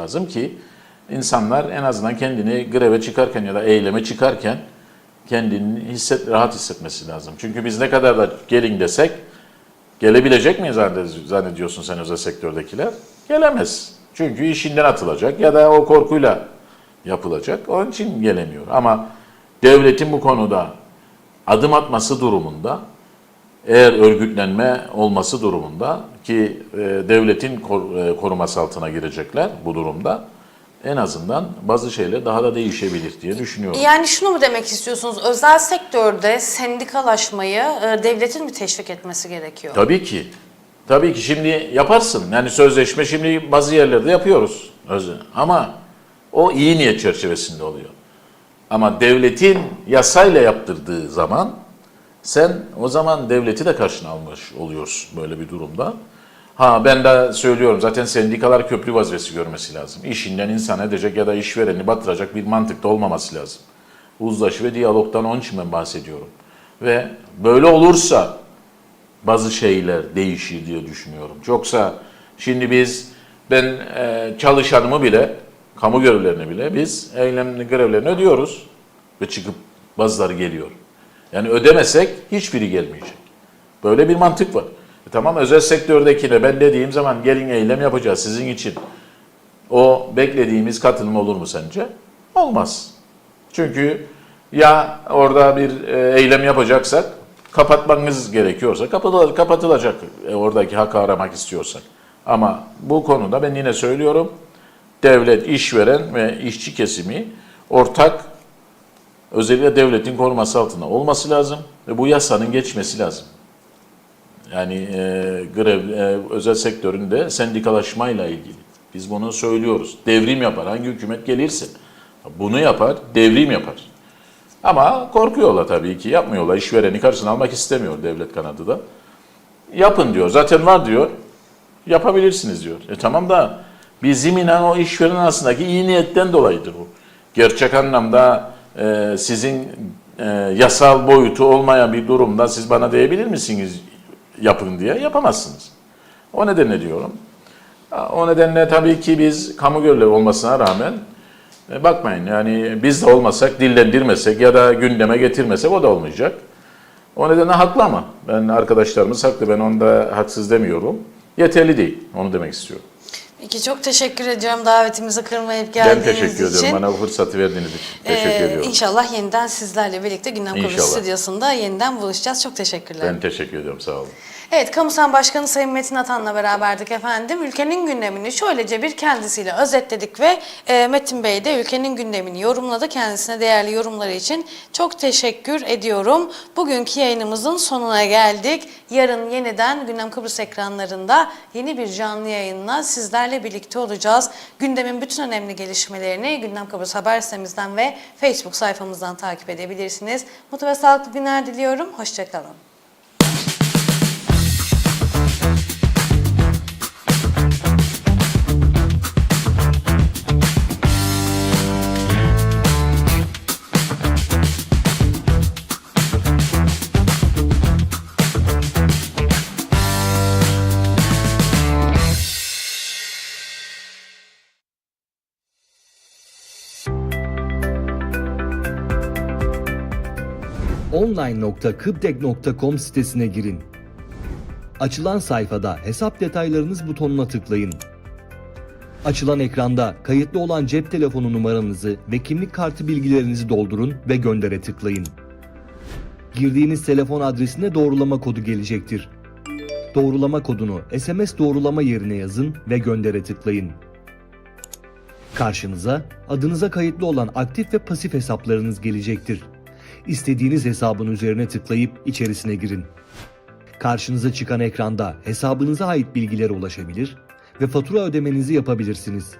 lazım ki insanlar en azından kendini greve çıkarken ya da eyleme çıkarken kendini hisset, rahat hissetmesi lazım. Çünkü biz ne kadar da gelin desek gelebilecek zanned- zannediyorsun sen özel sektördekiler? Gelemez. Çünkü işinden atılacak ya da o korkuyla yapılacak. Onun için gelemiyor. Ama devletin bu konuda adım atması durumunda eğer örgütlenme olması durumunda ki e, devletin kor- e, koruması altına girecekler bu durumda en azından bazı şeyler daha da değişebilir diye düşünüyorum. Yani şunu mu demek istiyorsunuz? Özel sektörde sendikalaşmayı e, devletin mi teşvik etmesi gerekiyor? Tabii ki. Tabii ki şimdi yaparsın. Yani sözleşme şimdi bazı yerlerde yapıyoruz. Ama o iyi niyet çerçevesinde oluyor. Ama devletin yasayla yaptırdığı zaman sen o zaman devleti de karşına almış oluyorsun böyle bir durumda. Ha ben de söylüyorum zaten sendikalar köprü vazifesi görmesi lazım. İşinden insan edecek ya da işvereni batıracak bir mantıkta olmaması lazım. Uzlaşı ve diyalogdan onun için ben bahsediyorum. Ve böyle olursa bazı şeyler değişir diye düşünüyorum. Yoksa şimdi biz ben e, çalışanımı bile, kamu görevlerini bile biz eylemli grevlerini ödüyoruz ve çıkıp bazıları geliyor. Yani ödemesek hiçbiri gelmeyecek. Böyle bir mantık var. E tamam özel sektördekine ben dediğim zaman gelin eylem yapacağız sizin için. O beklediğimiz katılım olur mu sence? Olmaz. Çünkü ya orada bir e, eylem yapacaksak kapatmanız gerekiyorsa kapatılacak, kapatılacak e, oradaki hakkı aramak istiyorsak. Ama bu konuda ben yine söylüyorum devlet, işveren ve işçi kesimi ortak özellikle devletin koruması altında olması lazım ve bu yasanın geçmesi lazım. Yani e, grev, e, özel sektöründe sendikalaşmayla ilgili. Biz bunu söylüyoruz. Devrim yapar. Hangi hükümet gelirse bunu yapar, devrim yapar. Ama korkuyorlar tabii ki. Yapmıyorlar. İşvereni karşısına almak istemiyor devlet kanadı da. Yapın diyor. Zaten var diyor. Yapabilirsiniz diyor. E tamam da bizim inan o işveren arasındaki iyi niyetten dolayıdır bu. Gerçek anlamda e, sizin e, yasal boyutu olmayan bir durumda siz bana diyebilir misiniz yapın diye? Yapamazsınız. O nedenle diyorum. O nedenle tabii ki biz kamu görevlileri olmasına rağmen e, bakmayın yani biz de olmasak, dillendirmesek ya da gündeme getirmesek o da olmayacak. O nedenle haklı ama ben arkadaşlarımız haklı ben onda haksız demiyorum. Yeterli değil onu demek istiyorum. Peki çok teşekkür ediyorum davetimizi kırmayıp Ben geldiğiniz teşekkür için. ediyorum bana bu fırsatı verdiğiniz için. Teşekkür Ee, ediyorum. İnşallah yeniden sizlerle birlikte Gündem İnşallah. Stüdyosu'nda yeniden buluşacağız. Çok teşekkürler. Ben teşekkür ediyorum sağ olun. Evet, Kamusan Başkanı Sayın Metin Atan'la beraberdik efendim. Ülkenin gündemini şöylece bir kendisiyle özetledik ve e, Metin Bey de ülkenin gündemini yorumladı. Kendisine değerli yorumları için çok teşekkür ediyorum. Bugünkü yayınımızın sonuna geldik. Yarın yeniden Gündem Kıbrıs ekranlarında yeni bir canlı yayınla sizlerle birlikte olacağız. Gündemin bütün önemli gelişmelerini Gündem Kıbrıs haber sitemizden ve Facebook sayfamızdan takip edebilirsiniz. Mutlu ve sağlıklı günler diliyorum. Hoşçakalın. online.kıbdek.com sitesine girin. Açılan sayfada hesap detaylarınız butonuna tıklayın. Açılan ekranda kayıtlı olan cep telefonu numaranızı ve kimlik kartı bilgilerinizi doldurun ve göndere tıklayın. Girdiğiniz telefon adresine doğrulama kodu gelecektir. Doğrulama kodunu SMS doğrulama yerine yazın ve göndere tıklayın. Karşınıza adınıza kayıtlı olan aktif ve pasif hesaplarınız gelecektir. İstediğiniz hesabın üzerine tıklayıp içerisine girin. Karşınıza çıkan ekranda hesabınıza ait bilgilere ulaşabilir ve fatura ödemenizi yapabilirsiniz.